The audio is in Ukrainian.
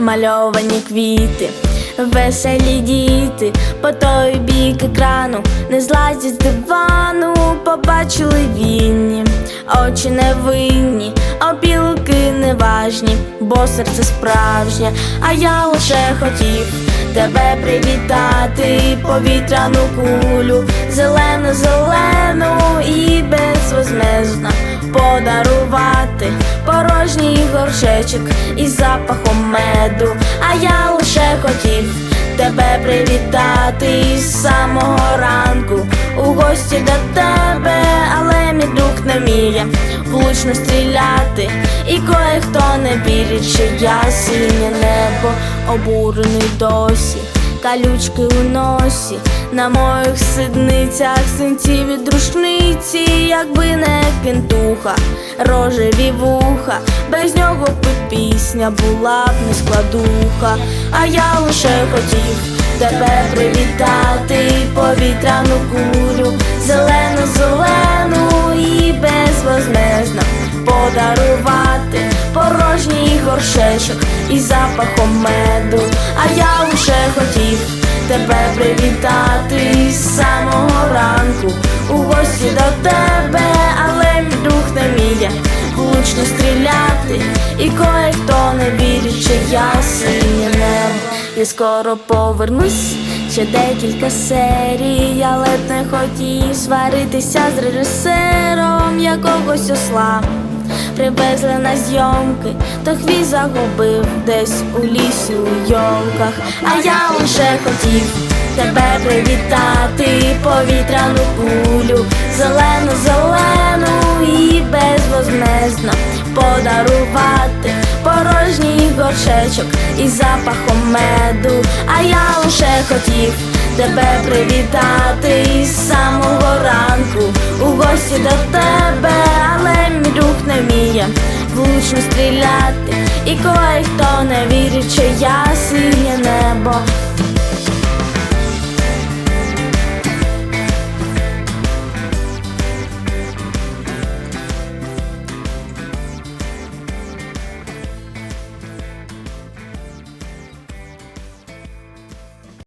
намальовані квіти, веселі діти, по той бік екрану не злазять з дивану, побачили вільні, очі невинні, опілки неважні, бо серце справжнє, а я лише хотів тебе привітати, повітряну кулю, зелену, зелену і безвозмежно подарувати горшечок із запахом меду. А я лише хотів тебе привітати з самого ранку у гості до тебе, але мій друг не вміє влучно стріляти, і кое-хто не вірить, що я синє небо обурений досі. Калючки у носі, на моїх сидницях синці від рушниці, якби не кентуха, рожеві вуха, без нього б пісня була б не складуха, а я лише хотів тебе привітати, повітряну кулю, зелену, зелену і безвознезно подарувати порожній горшечок із запахом меду. Привітати з самого ранку у гості до тебе, але мій дух не вміє влучно стріляти, і кое-хто не вірить, що я синє небо. Я скоро повернусь. Ще декілька серій, я ледь не хотів сваритися з режисером якогось осла. Привезли на зйомки, то хвіст загубив десь у лісі у йолках. А я лише хотів тебе привітати, повітряну кулю, зелену, зелену і безвозмезно подарувати порожній горшечок із запахом меду. А я лише хотів тебе привітати з самого ранку. У гості до тебе, але мій дух не вміє влучно стріляти, і кое-хто не вірить, що я синє небо